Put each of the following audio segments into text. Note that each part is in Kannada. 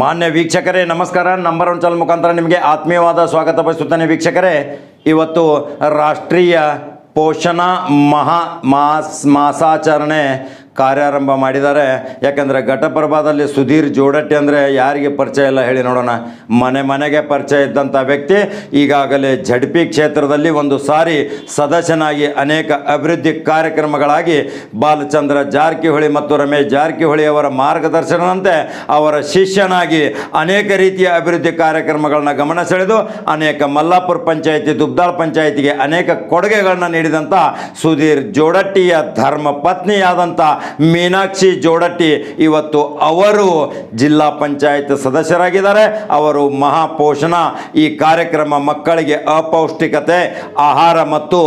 ಮಾನ್ಯ ವೀಕ್ಷಕರೇ, ನಮಸ್ಕಾರ. ನಂಬರ್ ಒನ್ ಚಾನಲ್ ಮುಖಾಂತರ ನಿಮಗೆ ಆತ್ಮೀಯವಾದ ಸ್ವಾಗತ ಬಯಸುತ್ತೇನೆ ವೀಕ್ಷಕರೇ. ಇವತ್ತು ರಾಷ್ಟ್ರೀಯ ಪೋಷಣ ಮಹಾ ಮಾಸ್ ಮಾಸಾಚರಣೆ ಕಾರ್ಯಾರಂಭ ಮಾಡಿದ್ದಾರೆ. ಯಾಕಂದರೆ ಘಟಪ್ರಭಾದಲ್ಲಿ ಸುಧೀರ್ ಜೋಡಟ್ಟಿ ಅಂದರೆ ಯಾರಿಗೆ ಪರಿಚಯ ಇಲ್ಲ ಹೇಳಿ ನೋಡೋಣ. ಮನೆ ಮನೆಗೆ ಪರಿಚಯ ಇದ್ದಂಥ ವ್ಯಕ್ತಿ ಈಗಾಗಲೇ ಜಡ್ಪಿ ಕ್ಷೇತ್ರದಲ್ಲಿ ಒಂದು ಸಾರಿ ಸದಸ್ಯನಾಗಿ ಅನೇಕ ಅಭಿವೃದ್ಧಿ ಕಾರ್ಯಕ್ರಮಗಳಾಗಿ ಬಾಲಚಂದ್ರ ಜಾರಕಿಹೊಳಿ ಮತ್ತು ರಮೇಶ್ ಜಾರಕಿಹೊಳಿ ಅವರ ಮಾರ್ಗದರ್ಶನದಂತೆ ಅವರ ಶಿಷ್ಯನಾಗಿ ಅನೇಕ ರೀತಿಯ ಅಭಿವೃದ್ಧಿ ಕಾರ್ಯಕ್ರಮಗಳನ್ನ ಗಮನ ಸೆಳೆದು ಅನೇಕ ಮಲ್ಲಾಪುರ ಪಂಚಾಯಿತಿ, ದುಬ್ದಾಳ್ ಪಂಚಾಯಿತಿಗೆ ಅನೇಕ ಕೊಡುಗೆಗಳನ್ನ ನೀಡಿದಂಥ ಸುಧೀರ್ ಜೋಡಟ್ಟಿಯ ಧರ್ಮ ಪತ್ನಿಯಾದಂಥ ಮೀನಾಕ್ಷಿ ಜೋಡಟ್ಟಿ ಇವತ್ತು ಅವರು ಜಿಲ್ಲಾ ಪಂಚಾಯತ್ ಸದಸ್ಯರಾಗಿದ್ದಾರೆ. ಅವರು ಮಹಾಪೋಷಣ, ಈ ಕಾರ್ಯಕ್ರಮ ಮಕ್ಕಳಿಗೆ ಅಪೌಷ್ಟಿಕತೆ, ಆಹಾರ ಮತ್ತು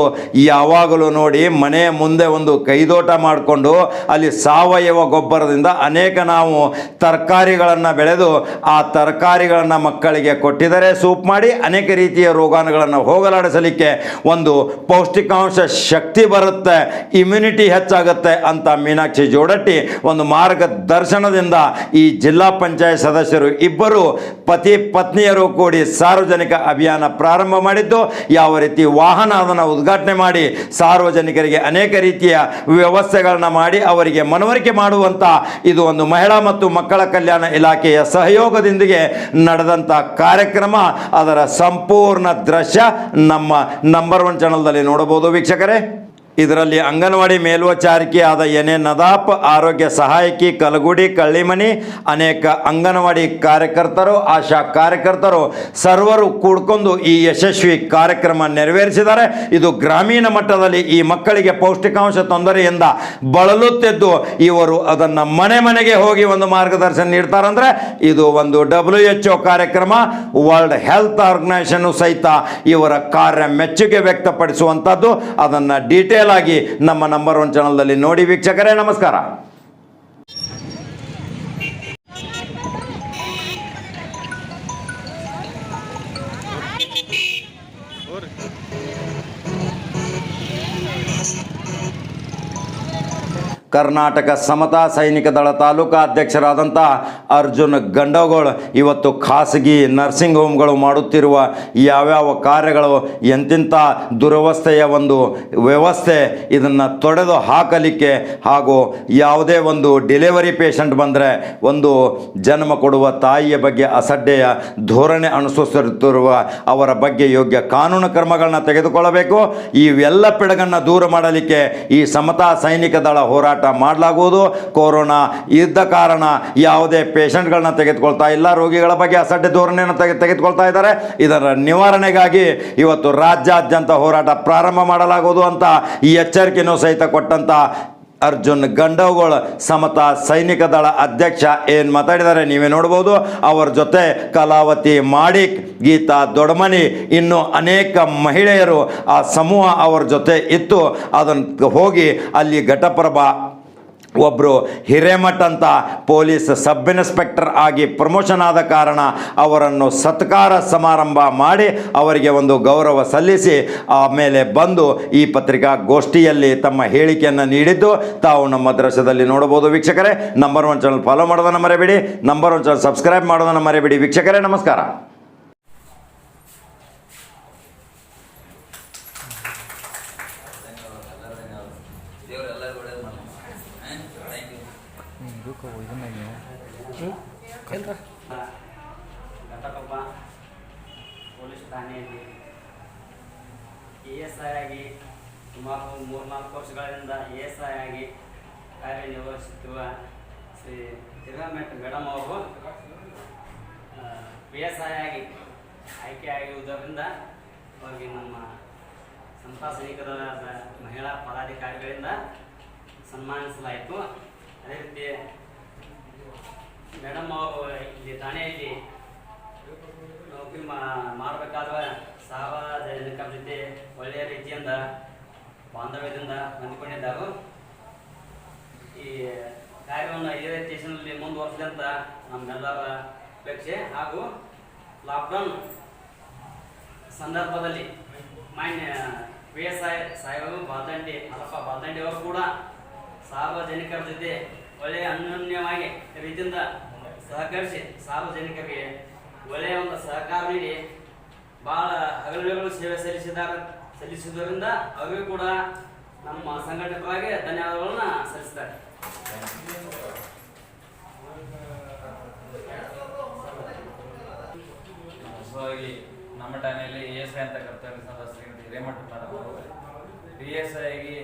ಯಾವಾಗಲೂ ನೋಡಿ ಮನೆಯ ಮುಂದೆ ಒಂದು ಕೈದೋಟ ಮಾಡಿಕೊಂಡು ಅಲ್ಲಿ ಸಾವಯವ ಗೊಬ್ಬರದಿಂದ ಅನೇಕ ನಾವು ತರಕಾರಿಗಳನ್ನು ಬೆಳೆದು ಆ ತರಕಾರಿಗಳನ್ನು ಮಕ್ಕಳಿಗೆ ಕೊಟ್ಟಿದರೆ ಸೂಪ್ ಮಾಡಿ ಅನೇಕ ರೀತಿಯ ರೋಗಾಣುಗಳನ್ನು ಹೋಗಲಾಡಿಸಲಿಕ್ಕೆ ಒಂದು ಪೌಷ್ಟಿಕಾಂಶ ಶಕ್ತಿ ಬರುತ್ತೆ ಇಮ್ಯುನಿಟಿ ಹೆಚ್ಚಾಗುತ್ತೆ ಅಂತ ಮೀನಾಕ್ಷಿ ಜೋಡಟ್ಟಿ ಒಂದು ಮಾರ್ಗದರ್ಶನದಿಂದ ಈ ಜಿಲ್ಲಾ ಪಂಚಾಯತ್ ಸದಸ್ಯರು ಇಬ್ಬರು ಪತಿ ಪತ್ನಿಯರು ಕೂಡಿ ಸಾರ್ವಜನಿಕ ಅಭಿಯಾನ ಪ್ರಾರಂಭ ಮಾಡಿದ್ದು, ಯಾವ ರೀತಿ ವಾಹನ ಅದನ್ನು ಉದ್ಘಾಟನೆ ಮಾಡಿ ಸಾರ್ವಜನಿಕರಿಗೆ ಅನೇಕ ರೀತಿಯ ವ್ಯವಸ್ಥೆಗಳನ್ನ ಮಾಡಿ ಅವರಿಗೆ ಮನವರಿಕೆ ಮಾಡುವಂಥ ಇದು ಒಂದು ಮಹಿಳಾ ಮತ್ತು ಮಕ್ಕಳ ಕಲ್ಯಾಣ ಇಲಾಖೆಯ ಸಹಯೋಗದೊಂದಿಗೆ ನಡೆದಂಥ ಕಾರ್ಯಕ್ರಮ. ಅದರ ಸಂಪೂರ್ಣ ದೃಶ್ಯ ನಮ್ಮ ನಂಬರ್ ಒನ್ ಚಾನಲ್ದಲ್ಲಿ ನೋಡಬಹುದು ವೀಕ್ಷಕರೇ. ಇದರಲ್ಲಿ ಅಂಗನವಾಡಿ ಮೇಲ್ವಚಾರಿಕೆ ಆದ ಎನೆ ನದಾಪ್, ಆರೋಗ್ಯ ಸಹಾಯಕಿ ಕಲಗುಡಿ, ಕಳ್ಳಿಮನಿ, ಅನೇಕ ಅಂಗನವಾಡಿ ಕಾರ್ಯಕರ್ತರು, ಆಶಾ ಕಾರ್ಯಕರ್ತರು ಸರ್ವರು ಕೂಡ್ಕೊಂಡು ಈ ಯಶಸ್ವಿ ಕಾರ್ಯಕ್ರಮ ನೆರವೇರಿಸಿದ್ದಾರೆ. ಇದು ಗ್ರಾಮೀಣ ಮಟ್ಟದಲ್ಲಿ ಈ ಮಕ್ಕಳಿಗೆ ಪೌಷ್ಟಿಕಾಂಶ ತೊಂದರೆಯಿಂದ ಬಳಲುತ್ತಿದ್ದು ಇವರು ಅದನ್ನು ಮನೆ ಮನೆಗೆ ಹೋಗಿ ಒಂದು ಮಾರ್ಗದರ್ಶನ ನೀಡ್ತಾರಂದ್ರೆ ಇದು ಒಂದು ಡಬ್ಲ್ಯೂ ಎಚ್ ಒ ಕಾರ್ಯಕ್ರಮ. ವರ್ಲ್ಡ್ ಹೆಲ್ತ್ ಆರ್ಗನೈಸೇಷನ್ ಸಹಿತ ಇವರ ಕಾರ್ಯ ಮೆಚ್ಚುಗೆ ವ್ಯಕ್ತಪಡಿಸುವಂಥದ್ದು ಅದನ್ನು ಡೀಟೇಲ್ ಆಗಿ ನಮ್ಮ ನಂಬರ್ ಒನ್ ಚಾನಲ್ನಲ್ಲಿ ನೋಡಿ ವೀಕ್ಷಕರೇ ನಮಸ್ಕಾರ. ಕರ್ನಾಟಕ ಸಮತಾ ಸೈನಿಕ ದಳ ತಾಲೂಕಾ ಅಧ್ಯಕ್ಷರಾದಂಥ ಅರ್ಜುನ್ ಗಂಡಗಳು, ಇವತ್ತು ಖಾಸಗಿ ನರ್ಸಿಂಗ್ ಹೋಮ್ಗಳು ಮಾಡುತ್ತಿರುವ ಯಾವ್ಯಾವ ಕಾರ್ಯಗಳು ಎಂತಿಂಥ ದುರವಸ್ಥೆಯ ಒಂದು ವ್ಯವಸ್ಥೆ ಇದನ್ನು ತೊಡೆದು ಹಾಕಲಿಕ್ಕೆ ಹಾಗೂ ಯಾವುದೇ ಒಂದು ಡೆಲಿವರಿ ಪೇಷಂಟ್ ಬಂದರೆ ಒಂದು ಜನ್ಮ ಕೊಡುವ ತಾಯಿಯ ಬಗ್ಗೆ ಅಸಡ್ಡೆಯ ಧೋರಣೆ ಅನುಸರಿಸುತ್ತಿರುವ ಅವರ ಬಗ್ಗೆ ಯೋಗ್ಯ ಕಾನೂನು ಕ್ರಮಗಳನ್ನ ತೆಗೆದುಕೊಳ್ಳಬೇಕು. ಇವೆಲ್ಲ ಪಿಡಗನ್ನು ದೂರ ಮಾಡಲಿಕ್ಕೆ ಈ ಸಮತಾ ಸೈನಿಕ ದಳ ಹೋರಾಟ ಮಾಡಲಾಗುವುದು. ಕೊರೋನಾ ಇದ್ದ ಕಾರಣ ಯಾವುದೇ ಪೇಷಂಟ್ಗಳನ್ನ ತೆಗೆದುಕೊಳ್ತಾ ಇಲ್ಲ, ರೋಗಿಗಳ ಬಗ್ಗೆ ಅಸಡ್ಡೆ ಧೋರಣೆಯನ್ನು ತೆಗೆ, ತೆಗೆದುಕೊಳ್ತಾ ಇದ್ದಾರೆ. ಇದರ ನಿವಾರಣೆಗಾಗಿ ಇವತ್ತು ರಾಜ್ಯಾದ್ಯಂತ ಹೋರಾಟ ಪ್ರಾರಂಭ ಮಾಡಲಾಗುವುದು ಅಂತ ಈ ಎಚ್ಚರಿಕೆಯನ್ನು ಸಹಿತ ಕೊಟ್ಟಂತ ಅರ್ಜುನ್ ಗಂಡವಗೋಳ ಸಮತ ಸೈನಿಕ ದಳ ಅಧ್ಯಕ್ಷ ಏನು ಮಾತಾಡಿದ್ದಾರೆ ನೀವೇ ನೋಡ್ಬೋದು. ಅವರ ಜೊತೆ ಕಲಾವತಿ ಮಾಡಿಕ್ ಗೀತಾ ದೊಡಮನಿ, ಇನ್ನು ಅನೇಕ ಮಹಿಳೆಯರು ಆ ಸಮೂಹ ಅವರ ಜೊತೆ ಇತ್ತು. ಅದನ್ನು ಹೋಗಿ ಅಲ್ಲಿ ಘಟಪ್ರಭಾ ಒಬ್ಬರು ಹಿರೇಮಠ್ ಅಂತ ಪೊಲೀಸ್ ಸಬ್ ಇನ್ಸ್ಪೆಕ್ಟರ್ ಆಗಿ ಪ್ರಮೋಷನ್ ಆದ ಕಾರಣ ಅವರನ್ನು ಸತ್ಕಾರ ಸಮಾರಂಭ ಮಾಡಿ ಅವರಿಗೆ ಒಂದು ಗೌರವ ಸಲ್ಲಿಸಿ ಆಮೇಲೆ ಬಂದು ಈ ಪತ್ರಿಕಾಗೋಷ್ಠಿಯಲ್ಲಿ ತಮ್ಮ ಹೇಳಿಕೆಯನ್ನು ನೀಡಿದ್ದು ತಾವು ನಮ್ಮ ದೃಶ್ಯದಲ್ಲಿ ನೋಡಬಹುದು ವೀಕ್ಷಕರೇ. ನಂಬರ್ ಒನ್ ಚಾನಲ್ ಫಾಲೋ ಮಾಡೋದನ್ನು ಮರೆಯಬೇಡಿ ನಂಬರ್ ಒನ್ ಚಾನಲ್ ಸಬ್ಸ್ಕ್ರೈಬ್ ಮಾಡೋದನ್ನು ಮರೆಯಬೇಡಿ ವೀಕ್ಷಕರೇ, ನಮಸ್ಕಾರ. ಯು ಘಟಕಪ್ಪ ಪೊಲೀಸ್ ಠಾಣೆಯಲ್ಲಿ ಎ ಎಸ್ ಐ ಆಗಿ ಸುಮಾರು ಮೂರ್ನಾಲ್ಕು ವರ್ಷಗಳಿಂದ ಎ ಎಸ್ ಐ ಆಗಿ ಕಾರ್ಯನಿರ್ವಹಿಸುತ್ತಿರುವ ಶ್ರೀ ತಿರುಗಮೆಟ್ ಮೇಡಮ್ ಅವರು ಪಿ ಎಸ್ ಐ ಆಗಿ ಆಯ್ಕೆ ಆಗಿರುವುದರಿಂದ ಅವರಿಗೆ ನಮ್ಮ ಸಂತ ಸೈನಿಕರಾದ ಮಹಿಳಾ ಪದಾಧಿಕಾರಿಗಳಿಂದ ಸನ್ಮಾನಿಸಲಾಯಿತು. ಅದೇ ರೀತಿ ಮೇಡಮ್ ಅವರು ಇಲ್ಲಿ ಠಾಣೆಯಲ್ಲಿ ನೌಕರಿ ಮಾಡಬೇಕಾದ್ರೆ ಸಾರ್ವಜನಿಕರ ಜೊತೆ ಒಳ್ಳೆಯ ರೀತಿಯಿಂದ, ಬಾಂಧವ್ಯದಿಂದ ಹೊಂದಿಕೊಂಡಿದ್ದರು. ಈ ಕಾರ್ಯವನ್ನು ಇದೇ ಸ್ಟೇಷನಲ್ಲಿ ಮುಂದುವರಿಸಲಿ ಅಂತ ನಮ್ಮೆಲ್ಲರ ಅಪೇಕ್ಷೆ ಹಾಗೂ ಲಾಕ್ಡೌನ್ ಸಂದರ್ಭದಲ್ಲಿ ಮಾನ್ಯ ಪಿ ಎಸ್ ಐ ಸಾಹೇಬರು ಬಾಲ್ದಂಡಿ ಅಲ್ಲಪ್ಪ ಬಾಲ್ದಂಡಿ ಅವರು ಕೂಡ ಸಾರ್ವಜನಿಕರ ಜೊತೆ ಒಳ್ಳೆಯ ಅನ್ಯೋನ್ಯವಾಗಿ ರೀತಿಯಿಂದ ಸಹಕರಿಸಿ ಸಾರ್ವಜನಿಕರಿಗೆ ಒಳ್ಳೆಯ ಒಂದು ಸಹಕಾರ ನೀಡಿ ಬಹಳ ಹಗಲುಗಳು ಸೇವೆ ಸಲ್ಲಿಸಿದ್ದಾರೆ ಸಲ್ಲಿಸಿದ್ದರಿಂದ ಅವರಿಗೂ ಕೂಡ ನಮ್ಮ ಸಂಘಟಕರಾಗಿ ಧನ್ಯವಾದಗಳನ್ನ ಸಲ್ಲಿಸ್ತಾರೆ. ನಮ್ಮ ಠಾಣೆಯಲ್ಲಿ ಎ ಎಸ್ ಐ ಅಂತ ಕರ್ತವ್ಯ ಸದಸ್ಯರಿಗೆ ಹಿರೇಮಠ ಮೇಡಮ್ ಅವರು ಎಸ್ ಐಗೆ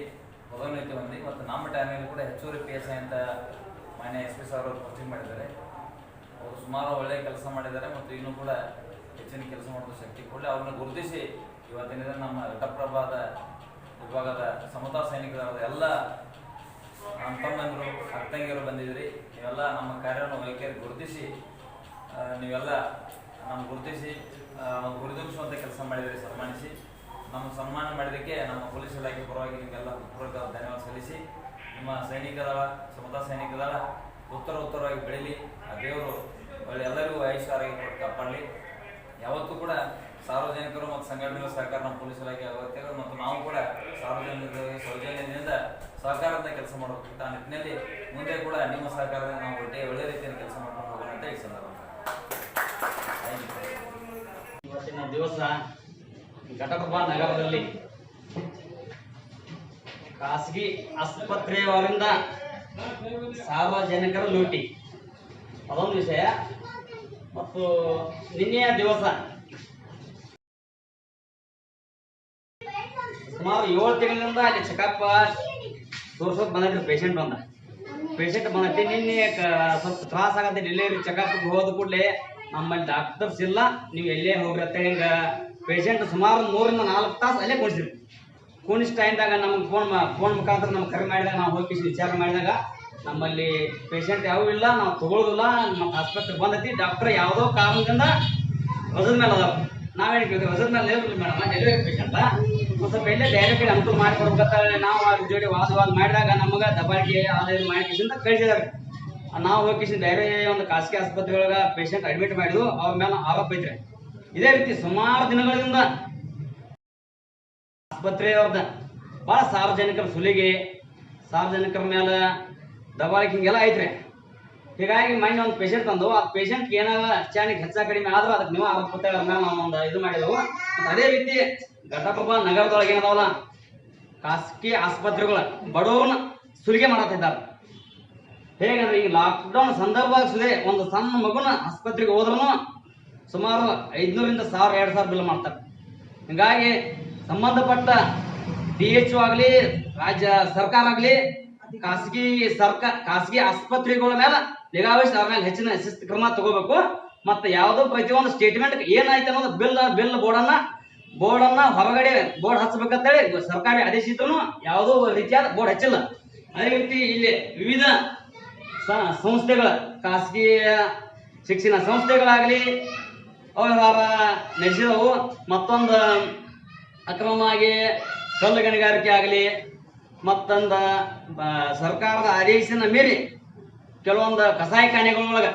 ಪದೋನ್ನತಿ ಹೊಂದಿ ಮತ್ತು ನಮ್ಮ ಟೈಮಲ್ಲಿ ಕೂಡ ಹೆಚ್ಚುವರಿ ಪಿ ಎಸ್ ಐ ಅಂತ ಮಾನ್ಯ ಎಸ್ ಪಿ ಸರ್ ಅವರು ಪೋಸ್ಟಿಂಗ್ ಮಾಡಿದ್ದಾರೆ. ಅವರು ಸುಮಾರು ಒಳ್ಳೆಯ ಕೆಲಸ ಮಾಡಿದ್ದಾರೆ ಮತ್ತು ಇನ್ನೂ ಕೂಡ ಹೆಚ್ಚಿನ ಕೆಲಸ ಮಾಡೋದು ಶಕ್ತಿ ಕೊಡಲಿ ಅವ್ರನ್ನ ಗುರುತಿಸಿ ಇವತ್ತಿನ ದಿನ ನಮ್ಮ ಘಟಪ್ರಭಾದ ವಿಭಾಗದ ಸಮತಾ ಸೈನಿಕರಾದ ಎಲ್ಲ ನಮ್ಮ ತಮ್ಮಂದರು ಅಕ್ಕಂಗಿಯರು ಬಂದಿದ್ರಿ. ನೀವೆಲ್ಲ ನಮ್ಮ ಕಾರ್ಯವನ್ನು ವೈಖರಿ ಗುರುತಿಸಿ ನೀವೆಲ್ಲ ನಮ್ಮ ಗುರುತಿಸಿ ಗುರುತಿಸುವಂಥ ಕೆಲಸ ಮಾಡಿದರೆ, ಸನ್ಮಾನಿಸಿ. ನಮ್ಮ ಸನ್ಮಾನ ಮಾಡಿದ್ದಕ್ಕೆ ನಮ್ಮ ಪೊಲೀಸ್ ಇಲಾಖೆ ಪರವಾಗಿ ನಿಮಗೆಲ್ಲ ಹೃತ್ಪೂರ್ವಕ ಧನ್ಯವಾದ ಸಲ್ಲಿಸಿ. ನಿಮ್ಮ ಸೈನಿಕರ, ಸಮತಾ ಸೈನಿಕರ ಉತ್ತರ ಉತ್ತರವಾಗಿ ಬೆಳೀಲಿ. ಆ ದೇವರು ಒಳ್ಳೆ ಎಲ್ಲರಿಗೂ ಆಯುಷ್ಯ ಆರೋಗ್ಯ ಕೊಟ್ಟು ಕಾಪಾಡಲಿ. ಯಾವತ್ತೂ ಕೂಡ ಸಾರ್ವಜನಿಕರು ಮತ್ತು ಸಂಘಟನೆಗಳ ಸಹಕಾರ ನಮ್ಮ ಪೊಲೀಸ್ ಇಲಾಖೆ ಅಗತ್ಯ ಮತ್ತು ನಾವು ಕೂಡ ಸಾರ್ವಜನಿಕರಿಗೆ ಸೌಜನ್ಯದಿಂದ ಸಹಕಾರದಿಂದ ಕೆಲಸ ಮಾಡಬೇಕು ಆ ನಿಟ್ಟಿನಲ್ಲಿ ಮುಂದೆ ಕೂಡ ನಿಮ್ಮ ಸಹಕಾರದಿಂದ ನಾವು ಒಟ್ಟೆ ಒಳ್ಳೆ ರೀತಿಯಲ್ಲಿ ಕೆಲಸ ಮಾಡ್ಕೊಂಡು ಹೋಗೋಣ ಅಂತ ಈ ಸಂದರ್ಭ ಇವತ್ತಿನ ದಿವಸ ಘಟಪ್ರಭಾ ನಗರದಲ್ಲಿ ಖಾಸಗಿ ಆಸ್ಪತ್ರೆಯವರಿಂದ ಸಾರ್ವಜನಿಕರ ಲೂಟಿ. ಅದೊಂದು ವಿಷಯ. ಮತ್ತು ನಿನ್ನೆಯ ದಿವಸ ಸುಮಾರು ಏಳು ತಿಂಗಳಿಂದ ಅಲ್ಲಿ ಚೆಕಪ್ ತೋರ್ಸೋದು ಬಂದಿದ್ರು ಪೇಷಂಟ್ ಬಂದ ಪೇಷಂಟ್ ಬಂದೈತಿ ನಿನ್ನೆ ಸ್ವಲ್ಪ ತ್ರಾಸ ಆಗತ್ತೆ. ಡೆಲಿವರಿ ಚೆಕಪ್ ಹೋದ ಕೂಡಲೇ ನಮ್ಮಲ್ಲಿ ಡಾಕ್ಟರ್ಸ್ ಇಲ್ಲ. ನೀವು ಎಲ್ಲೇ ಹೋಗ್ರಿ ಅಂತ ಹಿಂಗ ಪೇಷಂಟ್ ಸುಮಾರು ಮೂರರಿಂದ ನಾಲ್ಕು ತಾಸು ಅಲ್ಲೇ ಕುಣಿಸಿರಿ ಕುಣಿಸ್ ಟೈಮ್ದಾಗ ನಮ್ಗೆ ಫೋನ್ ಫೋನ್ ಮುಖಾಂತರ ನಮ್ಗೆ ಕರೆ ಮಾಡಿದಾಗ, ನಾವು ಹೋಗಿ ವಿಚಾರ ಮಾಡಿದಾಗ, ನಮ್ಮಲ್ಲಿ ಪೇಷಂಟ್ ಯಾವೂ ಇಲ್ಲ, ನಾವು ತಗೊಳ್ಳೋದಿಲ್ಲ ನಮ್ಮ ಆಸ್ಪತ್ರೆಗೆ ಬಂದೈತಿ ಡಾಕ್ಟರ್ ಯಾವುದೋ ಕಾರಣದಿಂದ ವಜದ ಮೇಲೆ ಅದಾವ ನಾವೇನು ಕೇಳ್ತೀವಿ ವಜದ ಮೇಲೆ ಇರಲಿ ಮೇಡಮ್ ಡೆಲಿವರಿ ಪೇಷಂಟ ಒಂದು ಸ್ವಲ್ಪ ಎಲ್ಲೇ ಡೈರೆಕ್ಟ್ ಅನುಕೂಲ ಮಾಡಿ ಕೊಡ್ಬೇಕಂತ ನಾವು ಅವ್ರ ಜೋಡಿ ವಾದ ಮಾಡಿದಾಗ ನಮಗೆ ದಬಾಳಿಕೆ ಆದಾಯ ಮಾಡಿಕಿಸಿಂದ ಕಳಿಸಿದಾರೆ. ನಾವು ಹೋಗಿ ಬೇರೆ ಒಂದು ಖಾಸಗಿ ಆಸ್ಪತ್ರೆಯೊಳಗೆ ಪೇಷಂಟ್ ಅಡ್ಮಿಟ್ ಮಾಡಿದ್ವು, ಅವ್ರ ಮೇಲೆ ಆರೋಪ ಐತ್ರಿ. ಇದೇ ರೀತಿ ಸುಮಾರು ದಿನಗಳಿಂದ ಆಸ್ಪತ್ರೆಯವ್ರದ ಭಾಳ ಸಾರ್ವಜನಿಕರ ಸುಲಿಗೆ, ಸಾರ್ವಜನಿಕರ ಮೇಲೆ ದಬಾಳಿಕೆ ಹಿಂಗೆಲ್ಲ ಐತ್ರಿ. ಹೀಗಾಗಿ ಮೊನ್ನೆ ಒಂದು ಪೇಷಂಟ್ ತಂದು, ಆ ಪೇಷಂಟ್ ಏನಾರ ಅಚಾನಕ್ ಹೆಚ್ಚ ಕಡಿಮೆ ಆದ್ರೂ ಅದಕ್ಕೆ ನೀವು ಮೇಲೆ ನಾವು ಒಂದು ಇದು ಮಾಡಿದೆವು. ಅದೇ ರೀತಿ ಘಟಪ್ರಭಾ ನಗರದೊಳಗೆ ಏನದಾವಲ್ಲ, ಖಾಸಗಿ ಆಸ್ಪತ್ರೆಗಳ ಬಡವ್ರನ್ನ ಸುಲಿಗೆ ಮಾಡತ್ತಿದ್ದಾರೆ ಹೇಗಂದ್ರೆ ಈಗ ಲಾಕ್ಡೌನ್ ಸಂದರ್ಭ ಸುದೇ ಒಂದು ಸಣ್ಣ ಮಗುನ ಆಸ್ಪತ್ರೆಗೆ ಹೋದ್ರೂ ಸುಮಾರು ಐದ್ನೂರಿಂದ ಸಾವಿರ, ಎರಡು ಸಾವಿರ ಬಿಲ್ ಮಾಡ್ತಾರೆ. ಹಿಂಗಾಗಿ ಸಂಬಂಧಪಟ್ಟ ಡಿ ಎಚ್ ಆಗಲಿ, ರಾಜ್ಯ ಸರ್ಕಾರ ಆಗಲಿ, ಖಾಸಗಿ ಸರ್ಕಾರ ಖಾಸಗಿ ಆಸ್ಪತ್ರೆಗಳ ಮೇಲೆ ನಿಗಾವಹಿಸಿ ಅವ್ರ ಮೇಲೆ ಹೆಚ್ಚಿನ ಶಿಸ್ತು ಕ್ರಮ ತಗೋಬೇಕು. ಮತ್ತೆ ಯಾವುದೋ ಪ್ರತಿಯೊಂದು ಸ್ಟೇಟ್ಮೆಂಟ್ ಏನಾಯ್ತು ಅನ್ನೋದು ಬಿಲ್ ಬಿಲ್ ಬೋರ್ಡನ್ನ ಬೋರ್ಡನ್ನ ಹೊರಗಡೆ ಬೋರ್ಡ್ ಹಚ್ಚಬೇಕಂತೇಳಿ ಸರ್ಕಾರಿ ಆದೇಶಿದ್ರು ಯಾವುದೋ ರೀತಿಯಾದ ಬೋರ್ಡ್ ಹಚ್ಚಿಲ್ಲ. ಅದೇ ರೀತಿ ಇಲ್ಲಿ ವಿವಿಧ ಸಂಸ್ಥೆಗಳ, ಖಾಸಗಿ ಶಿಕ್ಷಣ ಸಂಸ್ಥೆಗಳಾಗಲಿ ಅವ್ಯವಹಾರ ನಡೆಸಿದವು. ಮತ್ತೊಂದು ಅಕ್ರಮವಾಗಿ ಕಲ್ಲು ಗಣಿಗಾರಿಕೆ ಆಗಲಿ, ಮತ್ತೊಂದು ಸರ್ಕಾರದ ಆದೇಶನ ಮೀರಿ ಕೆಲವೊಂದು ಕಸಾಯಿ ಖಾನೆಗಳೊಳಗೆ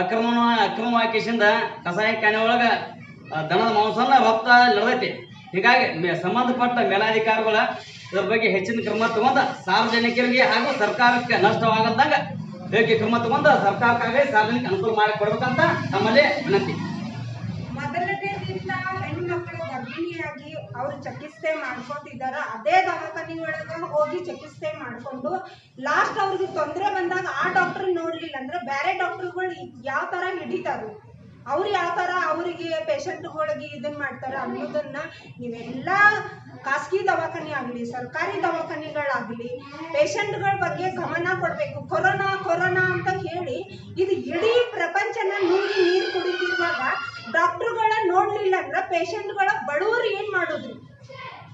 ಅಕ್ರಮ ಆಕೇಶಿಂದ ಕಸಾಯಿ ಖಾನೆ ಒಳಗೆ ದನದ ಮಾಂಸನ ರಫ್ತ ನಡೆದೈತಿ. ಹೀಗಾಗಿ ಸಂಬಂಧಪಟ್ಟ ಮೇಲಾಧಿಕಾರಿಗಳ ಇದ್ರ ಬಗ್ಗೆ ಹೆಚ್ಚಿನ ಕ್ರಮ ತಗೊಂಡ ಸಾರ್ವಜನಿಕರಿಗೆ ಹಾಗೂ ಸರ್ಕಾರಕ್ಕೆ ನಷ್ಟವಾಗದಂಗ ಯೋಗ್ಯ ಕ್ರಮ ತಗೊಂಡು ಸರ್ಕಾರಕ್ಕಾಗಿ ಸಾರ್ವಜನಿಕ ಅನುಕೂಲ ಮಾಡಿ ಕೊಡ್ಬೇಕಂತ ನಮ್ಮಲ್ಲಿ ವಿನಂತಿ. ಅವ್ರು ಚಿಕಿತ್ಸೆ ಮಾಡ್ಕೊತಿದಾರ ಅದೇ ದವಾಖಾನೆ ಹೋಗಿ ಚಿಕಿತ್ಸೆ ಮಾಡ್ಕೊಂಡು ಲಾಸ್ಟ್ ಅವ್ರಿಗೆ ತೊಂದರೆ ಬಂದಾಗ ಆ ಡಾಕ್ಟರ್ ನೋಡ್ಲಿಲ್ಲ ಅಂದ್ರೆ ಬೇರೆ ಡಾಕ್ಟರ್ಗಳು ಯಾವ ತರ ಹಿಡಿತಾರು ಅವ್ರು ಯಾವ ತರ ಅವರಿಗೆ ಪೇಷಂಟ್ಗಳಿಗೆ ಇದನ್ನ ಮಾಡ್ತಾರ ಅನ್ನೋದನ್ನ ನೀವೆಲ್ಲ ಖಾಸಗಿ ದವಾಖಾನೆ ಆಗಲಿ ಸರ್ಕಾರಿ ದವಾಖಾನೆಗಳಾಗಲಿ, ಪೇಷಂಟ್ಗಳ ಬಗ್ಗೆ ಗಮನ ಕೊಡಬೇಕು. ಕೊರೋನಾ ಕೊರೋನಾ ಅಂತ ಹೇಳಿ ಇದು ಇಡೀ ಪ್ರಪಂಚನ ನುಂಗಿ ನೀರು ಕುಡಿತಿರುವಾಗ ಡಾಕ್ಟ್ರುಗಳ ನೋಡ್ಲಿಲ್ಲ ಅಂದ್ರೆ ಪೇಷಂಟ್ಗಳ ಬಡವರು ಏನ್ ಮಾಡಿದ್ರಿ?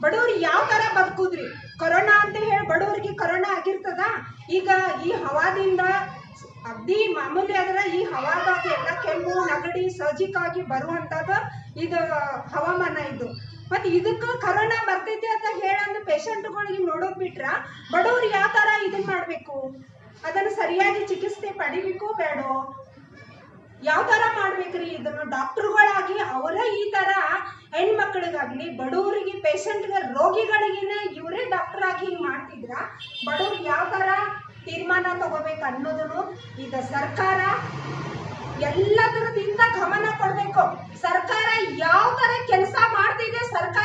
ಬಡವ್ರು ಯಾವ ತರ ಬದುಕುದ್ರಿ? ಕೊರೋನಾ ಅಂತ ಹೇಳಿ ಬಡವರಿಗೆ ಕೊರೋನಾ ಆಗಿರ್ತದ? ಈಗ ಈ ಹವಾದಿಂದ ಅಗ್ದಿ ಮಾಮೂಲಿ ಆದ್ರೆ ಈ ಹವಾದಾಗ ಎಲ್ಲ ಕೆಮ್ಮು, ನಗಡಿ ಸಜಿಕಾಗಿ ಬರುವಂತದ ಇದು ಹವಾಮಾನ ಇದು. ಮತ್ತೆ ಇದಕ್ಕೂ ಕರೋನಾ ಬರ್ತೈತಿ ಅಂತ ಹೇಳಂದು ಪೇಷಂಟ್ಗಳಿಗೆ ನೋಡೋದ್ ಬಿಟ್ರ ಬಡವ್ರು ಯಾವ ತರ ಇದನ್ ಮಾಡ್ಬೇಕು? ಅದನ್ನ ಸರಿಯಾಗಿ ಚಿಕಿತ್ಸೆ ಪಡಿಬೇಕು ಬೇಡ? ಯಾವ ತರ ಮಾಡ್ಬೇಕ್ರಿ? ಇದನ್ನು ಡಾಕ್ಟರ್ಗಳಾಗಿ ಅವರ ಈ ತರ ಹೆಣ್ಮಕ್ಳಿಗಾಗ್ಲಿ, ಬಡವರಿಗೆ ಪೇಷಂಟ್ಗೆ ರೋಗಿಗಳಿಗಿನ ಇವರೇ ಡಾಕ್ಟರ್ ಆಗಿ ಹಿಂಗ್ ಮಾಡ್ತಿದ್ರ, ಬಡವ್ರು ಯಾವ ತರ ತೀರ್ಮಾನ ತಗೋಬೇಕು ಅನ್ನೋದನ್ನು ಈಗ ಸರ್ಕಾರ ಎಲ್ಲದರದಿಂದ ಗಮನ ಕೊಡಬೇಕು. ಸರ್ಕಾರ ಯಾವ ತರ ಕೆಲಸ ಮಾಡ್ತಿದೆ ಸರ್ಕಾರದ